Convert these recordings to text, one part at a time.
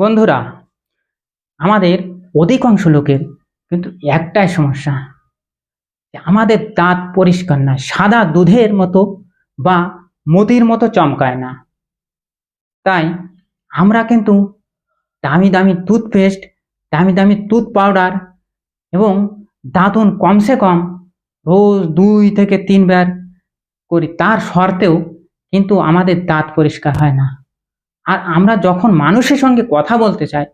বন্ধুরা, আমাদের অধিকাংশ লোকের কিন্তু একটাই সমস্যা। আমাদের দাঁত পরিষ্কার না, সাদা দুধের মতো বা মতির মতো চমকায় না। তাই আমরা কিন্তু দামি দামি টুথপেস্ট দামি দামি টুথ পাউডার এবং দাঁতন কমসে কম রোজ দুই থেকে তিনবার করি। তার শর্তেও কিন্তু আমাদের দাঁত পরিষ্কার হয় না। আর আমরা যখন মানুষের সঙ্গে কথা বলতে চাই,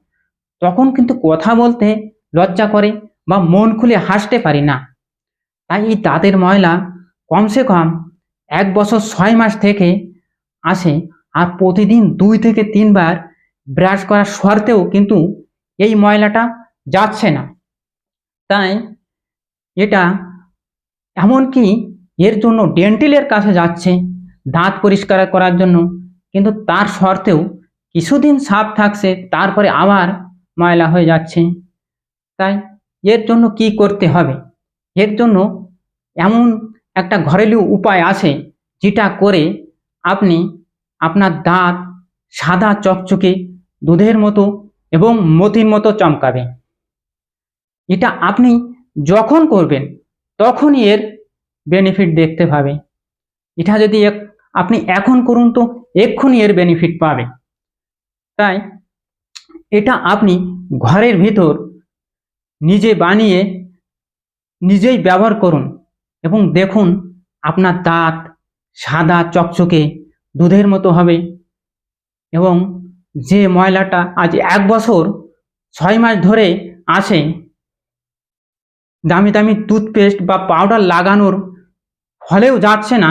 তখন কিন্তু কথা বলতে লজ্জা করে বা মন খুলে হাসতে পারি না। তাই এই দাঁতের ময়লা কমসে কম এক বছর ছয় মাস থেকে আসে আর প্রতিদিন দুই থেকে তিনবার ব্রাশ করার সত্ত্বেও কিন্তু এই ময়লাটা যাচ্ছে না। তাই এটা এমনকি এর জন্য ডেন্টিলের কাছে যাচ্ছে, দাঁত পরিষ্কার করার জন্য। কিন্তু তার শর্তেও কিছুদিন সাপ থাকছে, তারপরে আবার ময়লা হয়ে যাচ্ছে। তাই এর জন্য কি করতে হবে? এর জন্য এমন একটা ঘরেলু উপায় আছে যেটা করে আপনি আপনার দাঁত সাদা চকচকে দুধের মতো এবং মতির মতো চমকাবে। এটা আপনি যখন করবেন, তখনই এর বেনিফিট দেখতে পাবে। এটা যদি এক- আপনি এখন করুন তো, এক্ষুনি এর বেনিফিট পাবে। তাই, এটা আপনি ঘরের ভিতর নিজে বানিয়ে নিজেই ব্যবহার করুন এবং দেখুন আপনার দাঁত সাদা চকচকে দুধের মতো হবে এবং যে ময়লাটা আজ এক বছর ছয় মাস ধরে আসে দামি দামি টুথপেস্ট বা পাউডার লাগানোর ফলেও যাচ্ছে না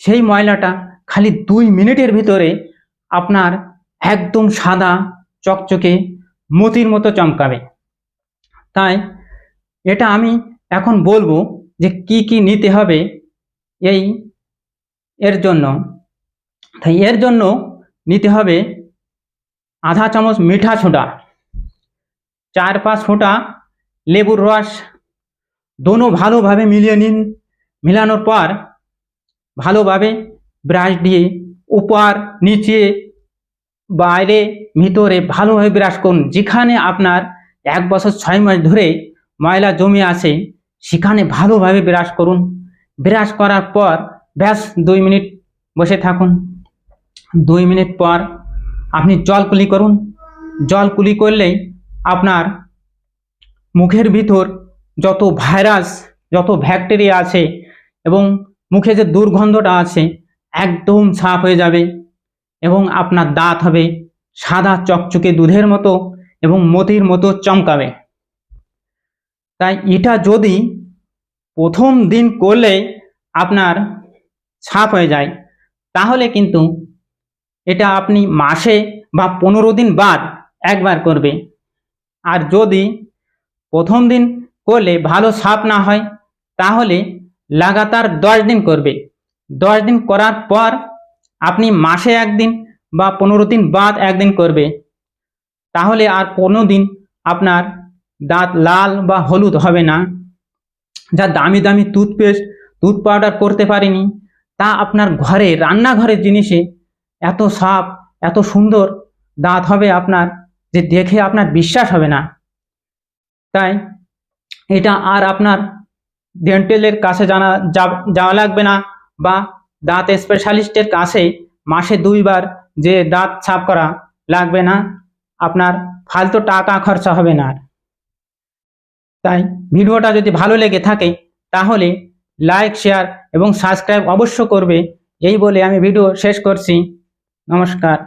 সেই ময়লাটা খালি দুই মিনিটের ভিতরে আপনার একদম সাদা, চকচকে মতির মতো চমকাবে। তাই এটা আমি এখন বলব যে কি কি নিতে হবে এই এর জন্য। তাই এর জন্য নিতে হবে আধা চামচ মিঠা ছোটা চার পাঁচ ফোঁটা লেবুর রস, দোনো ভালোভাবে মিলিয়ে নিন। মিলানোর পর ভালোভাবে ব্রাশ দিয়ে উপর, নিচে, বাইরে, ভিতরে ভালোভাবে ব্রাশ করুন। যেখানে আপনার এক বছর ছয় মাস ধরে ময়লা জমে আসে সেখানে ভালোভাবে ব্রাশ করুন। ব্রাশ করার পর ব্যাস দুই মিনিট বসে থাকুন। দুই মিনিট পর আপনি জল কুলি করুন। জল কুলি করলেই আপনার মুখের ভিতর যত ভাইরাস যত ব্যাকটেরিয়া আছে এবং মুখে যে দুর্গন্ধটা আছে, একদম সাফ হয়ে যাবে এবং আপনার দাঁত হবে সাদা চকচকে দুধের মতো এবং মতির মতো চমকাবে। তাই এটা যদি প্রথম দিন করলে আপনার ছাপ হয়ে যায়, তাহলে কিন্তু এটা আপনি মাসে বা পনেরো দিন বাদ একবার করবে। আর যদি প্রথম দিন করলে ভালো সাপ না হয়, তাহলে লাগাতার দশ দিন করবে। দশ দিন করার পর আপনি মাসে একদিন বা পনেরো দিন বাদ একদিন করবে। তাহলে আর কোনো দিন আপনার দাঁত লাল বা হলুদ হবে না। যা দামি দামি টুথপেস্ট টুথ পাউডার করতে পারেনি, তা আপনার ঘরে, রান্নাঘরের জিনিসে এত সাপ এত সুন্দর দাঁত হবে আপনার যে দেখে আপনার বিশ্বাস হবে না। তাই এটা আর আপনার ডেন্টালের কাছে জানা যাওয়া লাগবে না বা দাঁত স্পেশালিস্টের কাছে মাসে দুইবার যে দাঁত সাফ করা লাগবে না, আপনার ফালতু টাকা খরচা হবে না তাই ভিডিওটা যদি ভালো লেগে থাকে, তাহলে লাইক শেয়ার এবং সাবস্ক্রাইব অবশ্য করবে, এই বলে আমি ভিডিও শেষ করছি। নমস্কার।